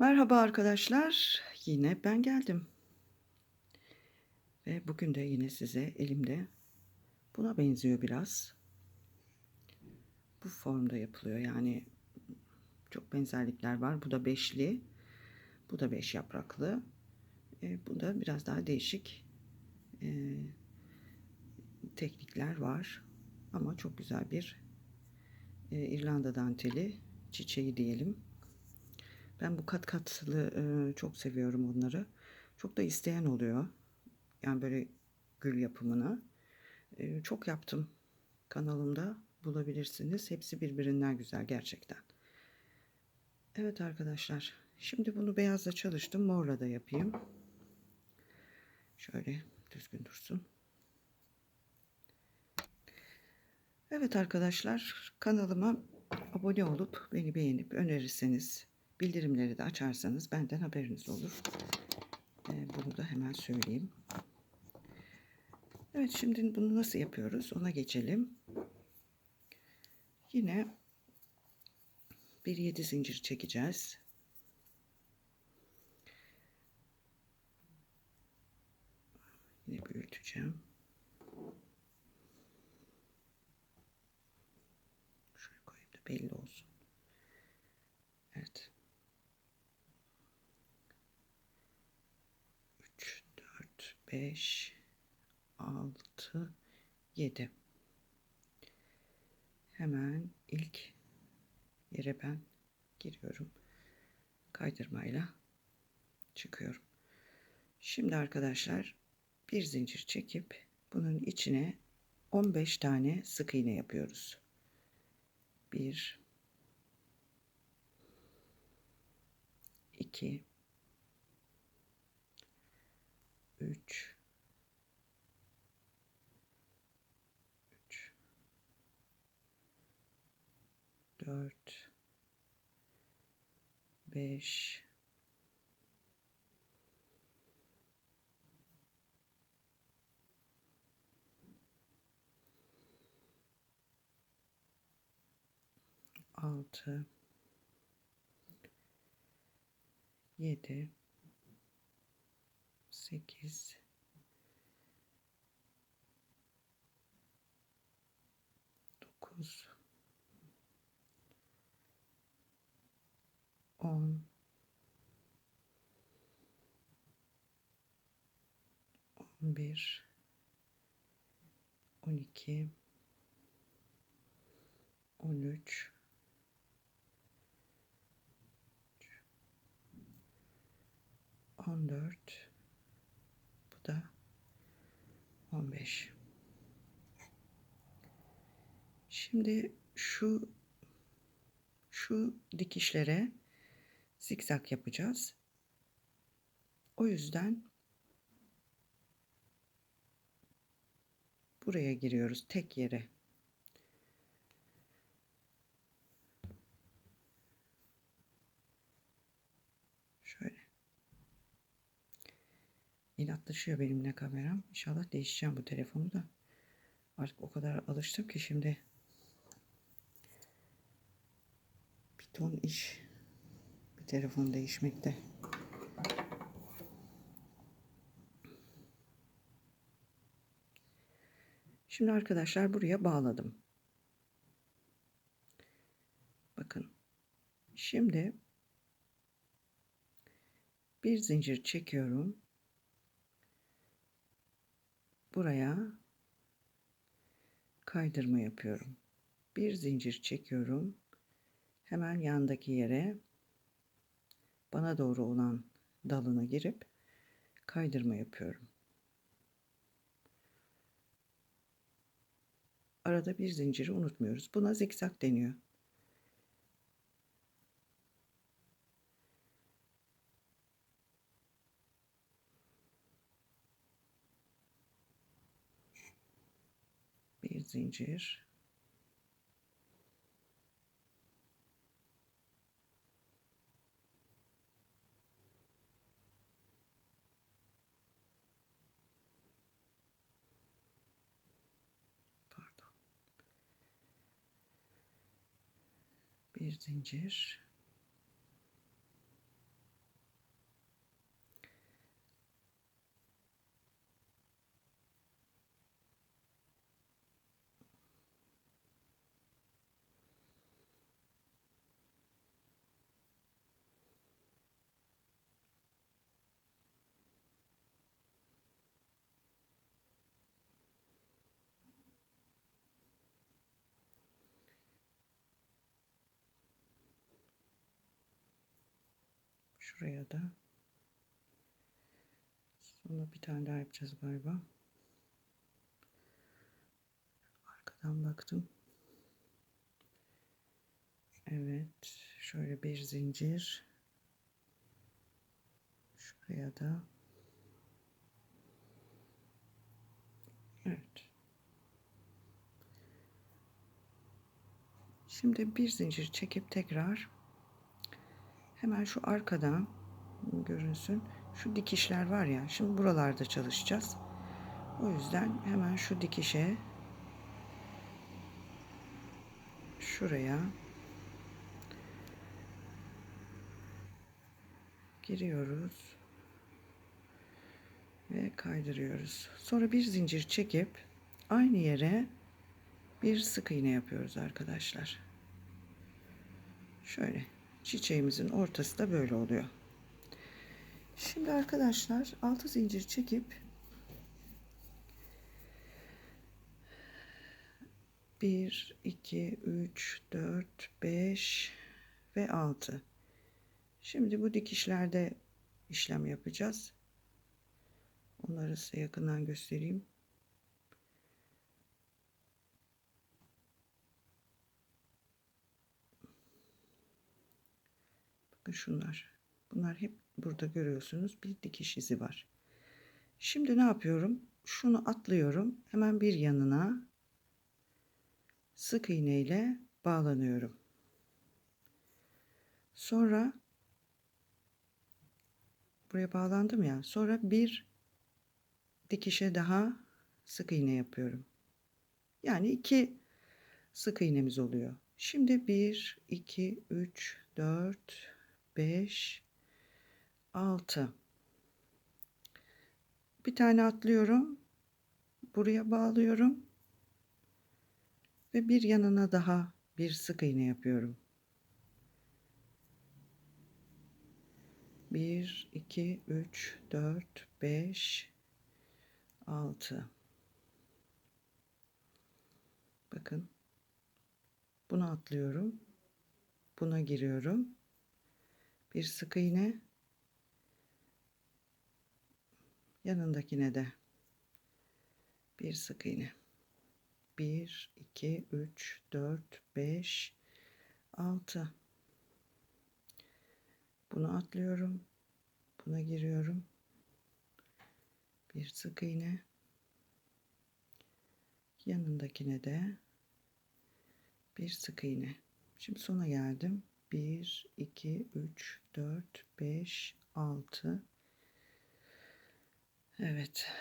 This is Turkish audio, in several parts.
Merhaba arkadaşlar. Yine ben geldim. Ve bugün de yine size elimde buna benziyor biraz. Bu formda yapılıyor. Yani çok benzerlikler var. Bu da beşli. Bu da beş yapraklı. E, bu da biraz daha değişik e, teknikler var. Ama çok güzel bir e, İrlanda danteli çiçeği diyelim. Ben bu kat katlı e, çok seviyorum onları. Çok da isteyen oluyor. Yani böyle gül yapımını. E, çok yaptım. Kanalımda bulabilirsiniz. Hepsi birbirinden güzel gerçekten. Evet arkadaşlar. Şimdi bunu beyazla çalıştım. Morla da yapayım. Şöyle düzgün dursun. Evet arkadaşlar kanalıma abone olup beni beğenip önerirseniz bildirimleri de açarsanız benden haberiniz olur. Ee, bunu da hemen söyleyeyim. Evet şimdi bunu nasıl yapıyoruz ona geçelim. Yine bir yedi zincir çekeceğiz. Yine büyüteceğim. Şöyle koyayım da belli olsun. Evet. 3, 4, 5, 6, 7. Hemen ilk yere ben giriyorum. Kaydırmayla çıkıyorum. Şimdi arkadaşlar bir zincir çekip bunun içine 15 tane sık iğne yapıyoruz. 1 2 3 3 4 5 6 7 8 9 10 11 12 13 14 bu da 15 şimdi şu şu dikişlere zikzak yapacağız. O yüzden buraya giriyoruz tek yere inatlaşıyor benimle kameram. İnşallah değişeceğim bu telefonu da. Artık o kadar alıştım ki şimdi bir ton iş bir telefon değişmekte. Şimdi arkadaşlar buraya bağladım. Bakın. Şimdi bir zincir çekiyorum buraya kaydırma yapıyorum. Bir zincir çekiyorum. Hemen yandaki yere bana doğru olan dalına girip kaydırma yapıyorum. Arada bir zinciri unutmuyoruz. Buna zikzak deniyor. bir zincir. Pardon. Bir zincir Şuraya da. Sonra bir tane daha yapacağız galiba. Arkadan baktım. Evet. Şöyle bir zincir. Şuraya da. Evet. Şimdi bir zincir çekip tekrar hemen şu arkadan görünsün. Şu dikişler var ya. Şimdi buralarda çalışacağız. O yüzden hemen şu dikişe şuraya giriyoruz ve kaydırıyoruz. Sonra bir zincir çekip aynı yere bir sık iğne yapıyoruz arkadaşlar. Şöyle çiçeğimizin ortası da böyle oluyor. Şimdi arkadaşlar 6 zincir çekip bir, iki, üç, dört, beş ve altı. Şimdi bu dikişlerde işlem yapacağız. Onları size yakından göstereyim. Bakın şunlar. Bunlar hep burada görüyorsunuz. Bir dikiş izi var. Şimdi ne yapıyorum? Şunu atlıyorum. Hemen bir yanına sık iğne ile bağlanıyorum. Sonra buraya bağlandım ya. Sonra bir dikişe daha sık iğne yapıyorum. Yani iki sık iğnemiz oluyor. Şimdi 1, 2, 3, 4, 5, 6. Bir tane atlıyorum. Buraya bağlıyorum. Ve bir yanına daha bir sık iğne yapıyorum. 1, 2, 3, 4, 5, 6 bakın bunu atlıyorum buna giriyorum bir sık iğne. Yanındakine de bir sık iğne. 1 2 3 4 5 6 bunu atlıyorum. Buna giriyorum. Bir sık iğne. Yanındakine de bir sık iğne. Şimdi sona geldim. 1 2 3 4 5 6 Evet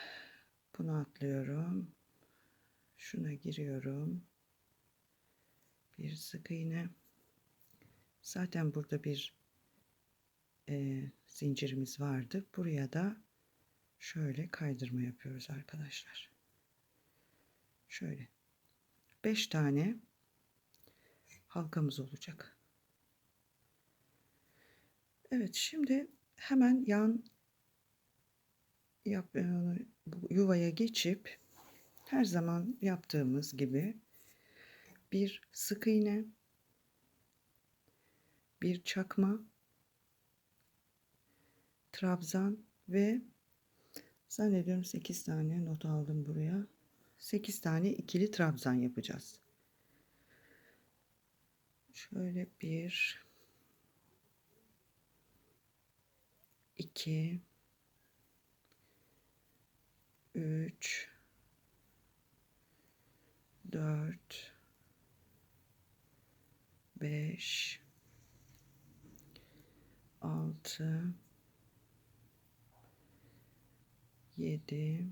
bunu atlıyorum. Şuna giriyorum. Bir sık iğne. Zaten burada bir e, zincirimiz vardı. Buraya da şöyle kaydırma yapıyoruz arkadaşlar. Şöyle. 5 tane halkamız olacak. Evet şimdi hemen yan yap, e, yuvaya geçip her zaman yaptığımız gibi bir sık iğne, bir çakma, trabzan ve Zannediyorum 8 tane not aldım buraya. 8 tane ikili trabzan yapacağız. Şöyle bir iki üç dört beş altı 7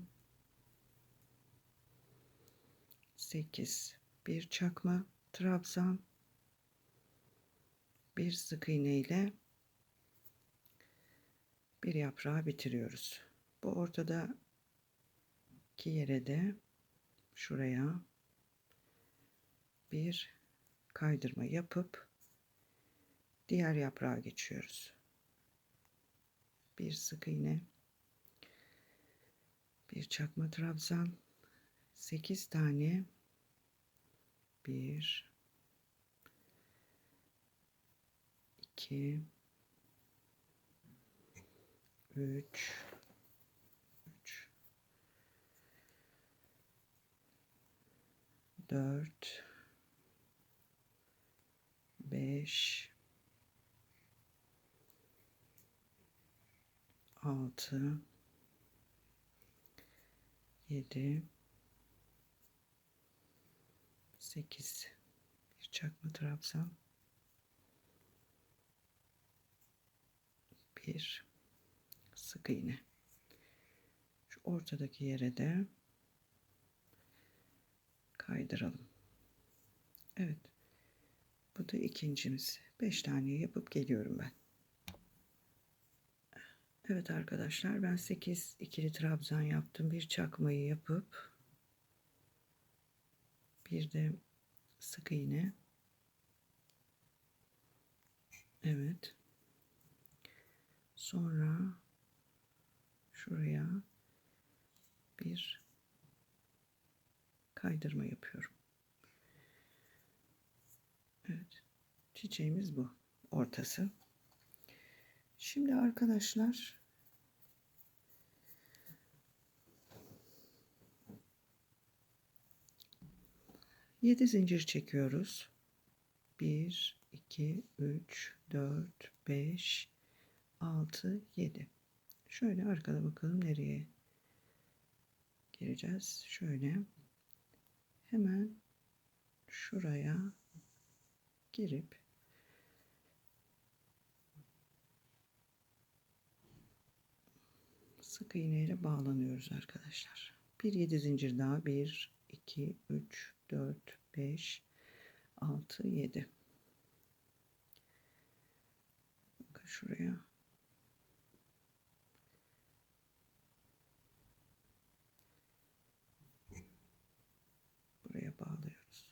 8 bir çakma trabzan bir sık iğne ile bir yaprağı bitiriyoruz. Bu ortada iki yere de şuraya bir kaydırma yapıp diğer yaprağa geçiyoruz. Bir sık iğne bir çakma trabzan 8 tane 1 2 3 3 4 5 6 7 8 bir çakma trabzan. Bir sık iğne. Şu ortadaki yere de kaydıralım. Evet. Bu da ikincimiz. 5 tane yapıp geliyorum ben. Evet arkadaşlar ben 8 ikili trabzan yaptım. Bir çakmayı yapıp bir de sık iğne. Evet. Sonra şuraya bir kaydırma yapıyorum. Evet. Çiçeğimiz bu. Ortası. Şimdi arkadaşlar yedi zincir çekiyoruz. Bir, iki, üç, dört, beş, altı, yedi. Şöyle arkada bakalım nereye gireceğiz. Şöyle hemen şuraya girip sık iğne bağlanıyoruz arkadaşlar. Bir yedi zincir daha. Bir, iki, üç, dört, beş, altı, yedi. Bakın şuraya buraya bağlıyoruz.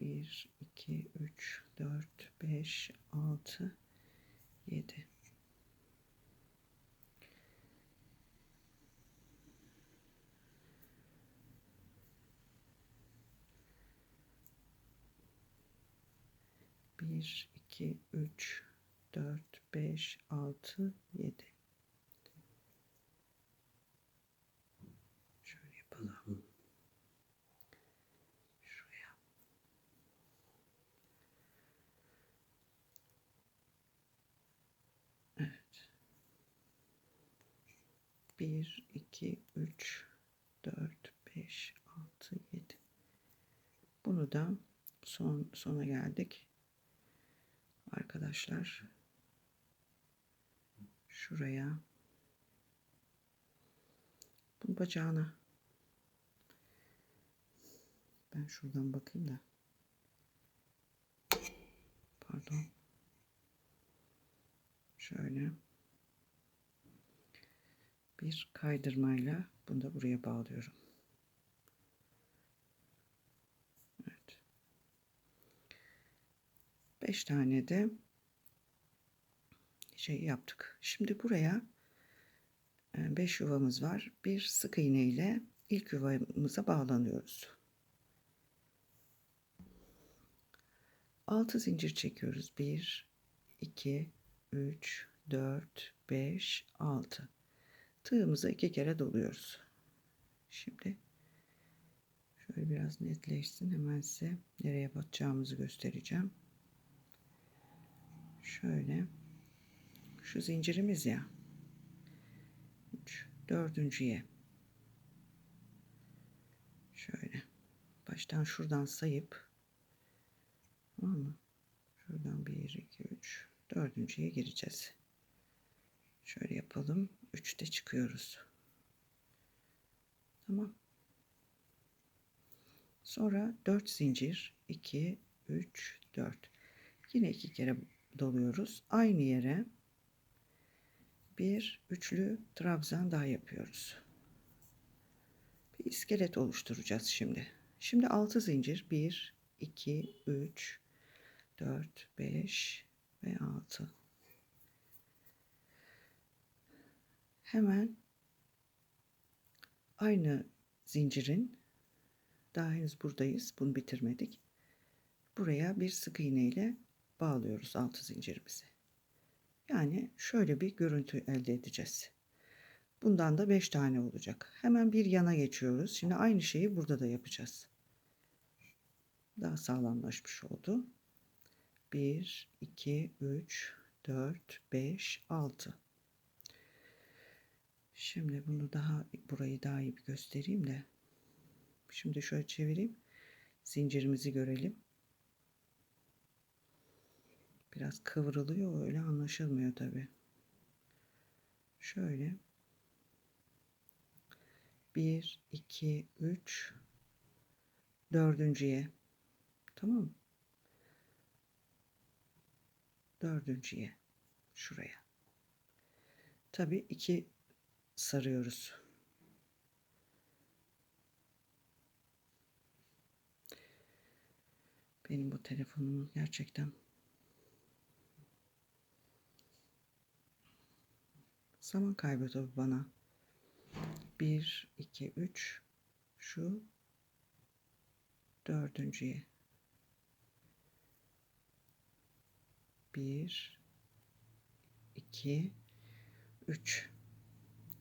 1 2 3 4 5 6 7 1 2 3 4 5 6 7 Şöyle yapalım. 1, 2, 3, 4, 5, 6, 7. Bunu da son sona geldik. Arkadaşlar şuraya bu bacağına ben şuradan bakayım da pardon şöyle bir kaydırmayla bunu da buraya bağlıyorum. Evet. 5 tane de şey yaptık. Şimdi buraya 5 yuvamız var. Bir sık iğne ile ilk yuvamıza bağlanıyoruz. 6 zincir çekiyoruz. 1 2 3 4 5 6 tığımıza iki kere doluyoruz. Şimdi şöyle biraz netleşsin. Hemen size nereye batacağımızı göstereceğim. Şöyle şu zincirimiz ya 3 dördüncüye şöyle baştan şuradan sayıp tamam mı? Şuradan 1 2 3 dördüncüye gireceğiz. Şöyle yapalım. 3'te çıkıyoruz. Tamam. Sonra 4 zincir 2 3 4. Yine iki kere doluyoruz. Aynı yere bir üçlü trabzan daha yapıyoruz. Bir iskelet oluşturacağız şimdi. Şimdi 6 zincir 1 2 3 4 5 ve 6 hemen aynı zincirin daha henüz buradayız bunu bitirmedik buraya bir sık iğne ile bağlıyoruz altı zincirimizi Yani şöyle bir görüntü elde edeceğiz. Bundan da 5 tane olacak. Hemen bir yana geçiyoruz. Şimdi aynı şeyi burada da yapacağız. Daha sağlamlaşmış oldu. 1, 2, 3, 4, 5, 6. Şimdi bunu daha burayı daha iyi bir göstereyim de. Şimdi şöyle çevireyim. Zincirimizi görelim. Biraz kıvrılıyor öyle anlaşılmıyor tabi. Şöyle. 1, 2, 3, dördüncüye. Tamam mı? Dördüncüye. Şuraya. Tabi iki sarıyoruz. Benim bu telefonumun gerçekten zaman kaybı tabi bana. 1, 2, 3 şu dördüncüye. 1, 2, 3.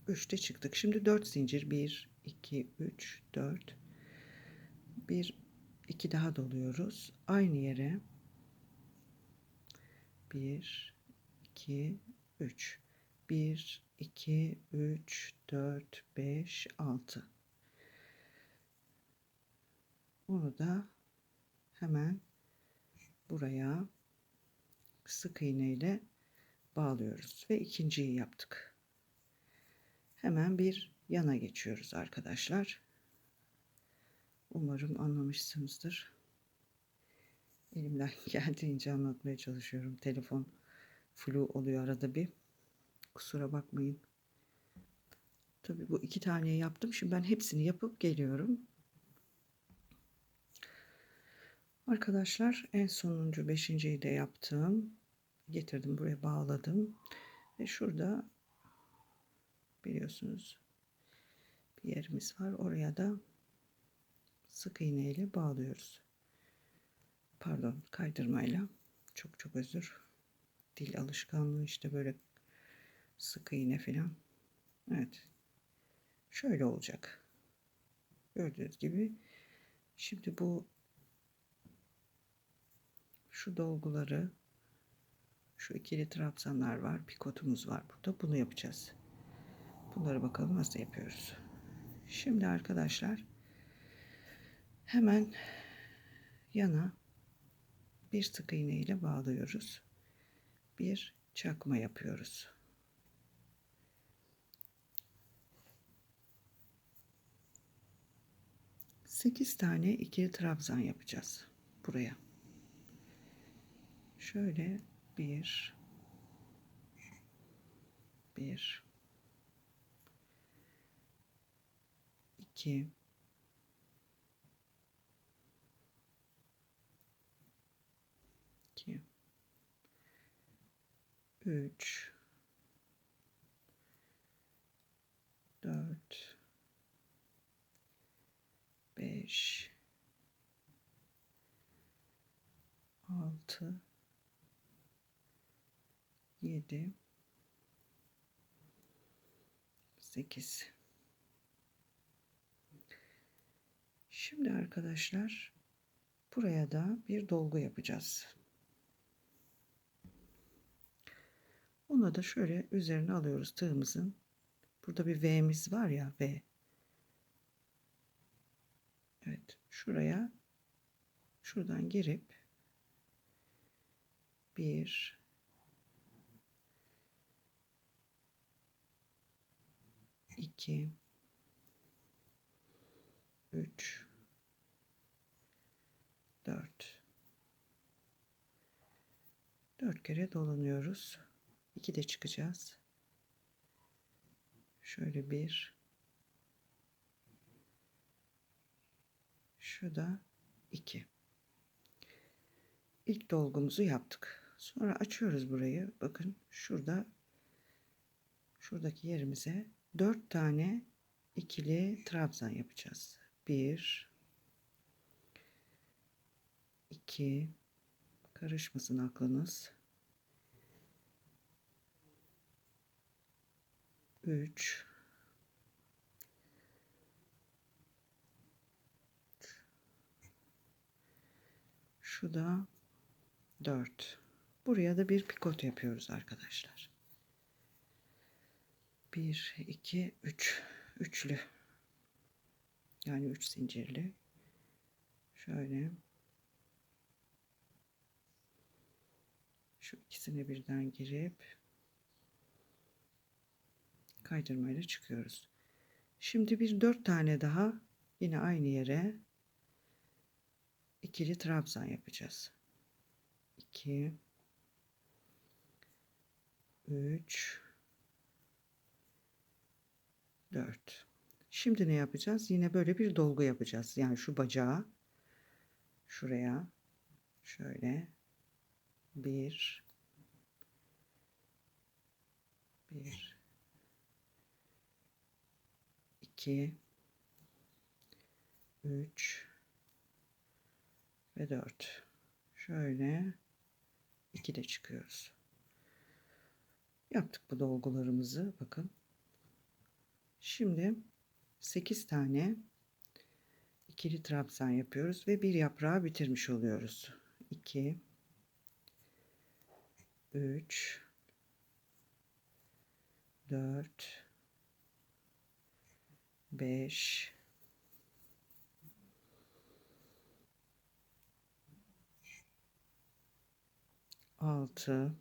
3'te çıktık. Şimdi 4 zincir. 1, 2, 3, 4. 1, 2 daha doluyoruz. Aynı yere 1, 2, 3. 1, 2, 3, 4, 5, 6. Onu da hemen buraya sık iğne ile bağlıyoruz ve ikinciyi yaptık. Hemen bir yana geçiyoruz arkadaşlar. Umarım anlamışsınızdır. Elimden geldiğince anlatmaya çalışıyorum. Telefon flu oluyor arada bir. Kusura bakmayın. Tabii bu iki taneyi yaptım. Şimdi ben hepsini yapıp geliyorum. Arkadaşlar en sonuncu beşinciyi de yaptım. Getirdim buraya bağladım. Ve şurada biliyorsunuz bir yerimiz var. Oraya da sık iğne ile bağlıyoruz. Pardon kaydırmayla. Çok çok özür. Dil alışkanlığı işte böyle sık iğne falan. Evet. Şöyle olacak. Gördüğünüz gibi. Şimdi bu şu dolguları şu ikili trabzanlar var. Pikotumuz var burada. Bunu yapacağız. Bunları bakalım nasıl yapıyoruz. Şimdi arkadaşlar hemen yana bir sık iğne ile bağlıyoruz. Bir çakma yapıyoruz. Sekiz tane ikili trabzan yapacağız buraya. Şöyle bir bir 2 2 3 4 5 6 7 8 Şimdi arkadaşlar buraya da bir dolgu yapacağız. Ona da şöyle üzerine alıyoruz tığımızın. Burada bir V'miz var ya V. Evet şuraya şuradan girip bir iki 3 4 4 kere dolanıyoruz. 2 de çıkacağız. Şöyle bir şu da 2 ilk dolgumuzu yaptık. Sonra açıyoruz burayı. Bakın şurada şuradaki yerimize 4 tane ikili trabzan yapacağız. 1 2 karışmasın aklınız. 3 Şu da 4. Buraya da bir pikot yapıyoruz arkadaşlar. 1 2 3 üçlü. Yani 3 zincirli. Şöyle şu ikisini birden girip kaydırmayla çıkıyoruz. Şimdi bir dört tane daha yine aynı yere ikili trabzan yapacağız. 2 3 4 Şimdi ne yapacağız? Yine böyle bir dolgu yapacağız. Yani şu bacağı şuraya şöyle bir bir. 2 3 ve 4 şöyle 2 de çıkıyoruz. Yaptık bu dolgularımızı bakın. Şimdi 8 tane ikili trabzan yapıyoruz ve bir yaprağı bitirmiş oluyoruz. 2 3 4 5 6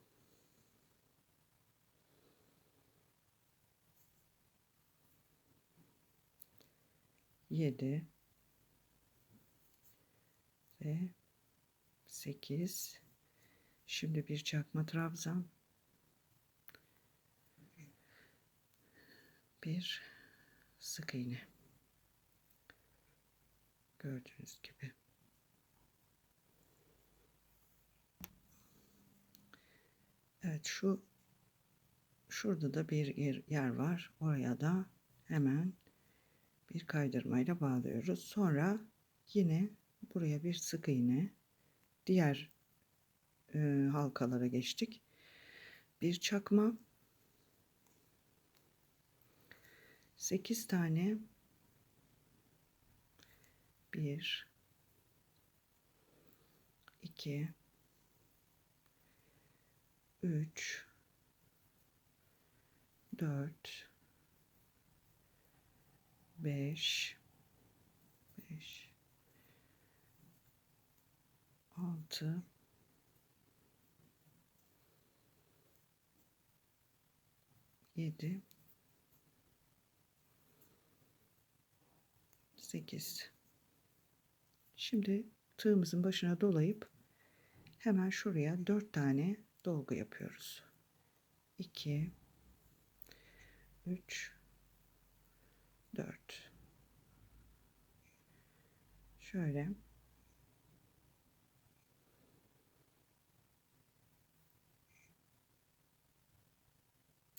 7 ve 8 şimdi bir çakma trabzan bir sık iğne. Gördüğünüz gibi. Evet şu şurada da bir yer, var. Oraya da hemen bir kaydırmayla bağlıyoruz. Sonra yine buraya bir sık iğne diğer e, halkalara geçtik. Bir çakma 8 tane. 1 2 3 4 5 5 6 7 8 şimdi tığımızın başına dolayıp hemen şuraya 4 tane dolgu yapıyoruz. 2 3 4 şöyle.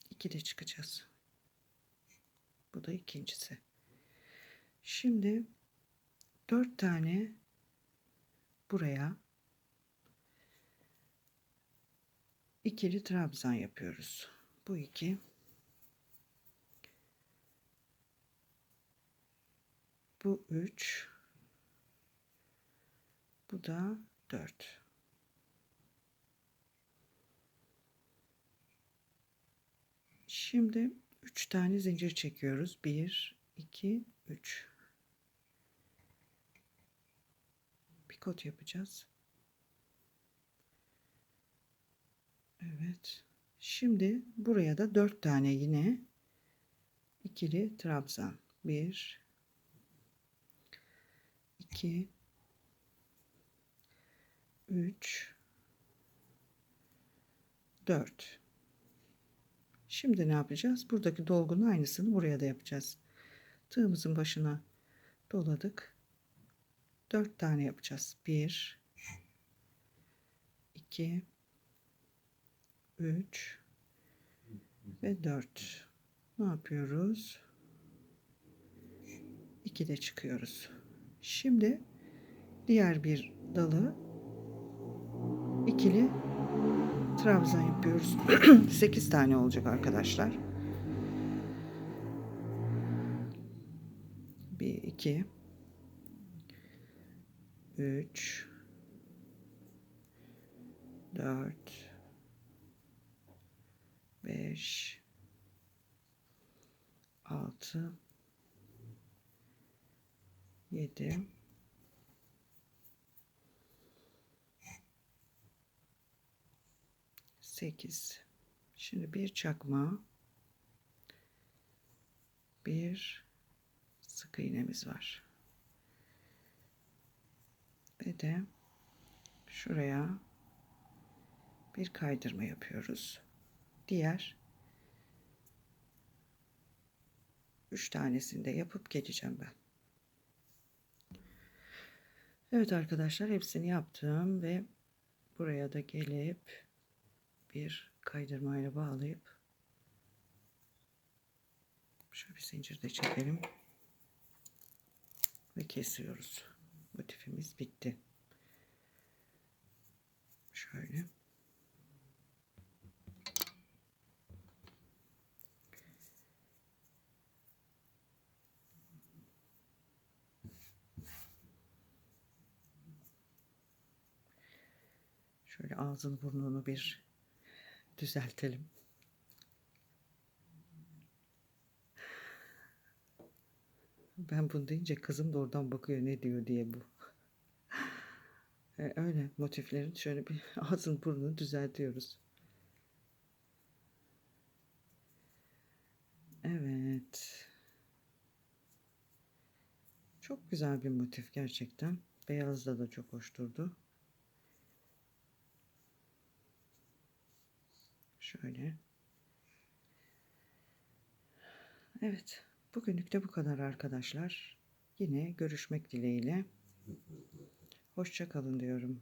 İki de çıkacağız. Bu da ikincisi Şimdi 4 tane buraya ikili trabzan yapıyoruz. Bu iki bu 3 bu da 4 Şimdi 3 tane zincir çekiyoruz. 1 2 3 kot yapacağız. Evet. Şimdi buraya da dört tane yine ikili trabzan. Bir, iki, üç, dört. Şimdi ne yapacağız? Buradaki dolgunun aynısını buraya da yapacağız. Tığımızın başına doladık. 4 tane yapacağız. 1 2 3 ve 4. Ne yapıyoruz? 2 de çıkıyoruz. Şimdi diğer bir dalı ikili trabzan yapıyoruz. 8 tane olacak arkadaşlar. 1 2 üç, dört, beş, altı, yedi, sekiz. Şimdi bir çakma, bir sık iğnemiz var. Ve de şuraya bir kaydırma yapıyoruz. Diğer üç tanesini de yapıp geleceğim ben. Evet arkadaşlar hepsini yaptım ve buraya da gelip bir kaydırmayla bağlayıp şöyle bir zincir de çekelim ve kesiyoruz. Motifimiz bitti. Şöyle. Şöyle ağzını burnunu bir düzeltelim. Ben bunu deyince kızım da oradan bakıyor ne diyor diye bu. E, öyle motiflerin şöyle bir ağzını burnunu düzeltiyoruz. Evet. Çok güzel bir motif gerçekten. Beyazda da çok hoş durdu. Şöyle. Evet. Bugünlük de bu kadar arkadaşlar. Yine görüşmek dileğiyle. Hoşça kalın diyorum.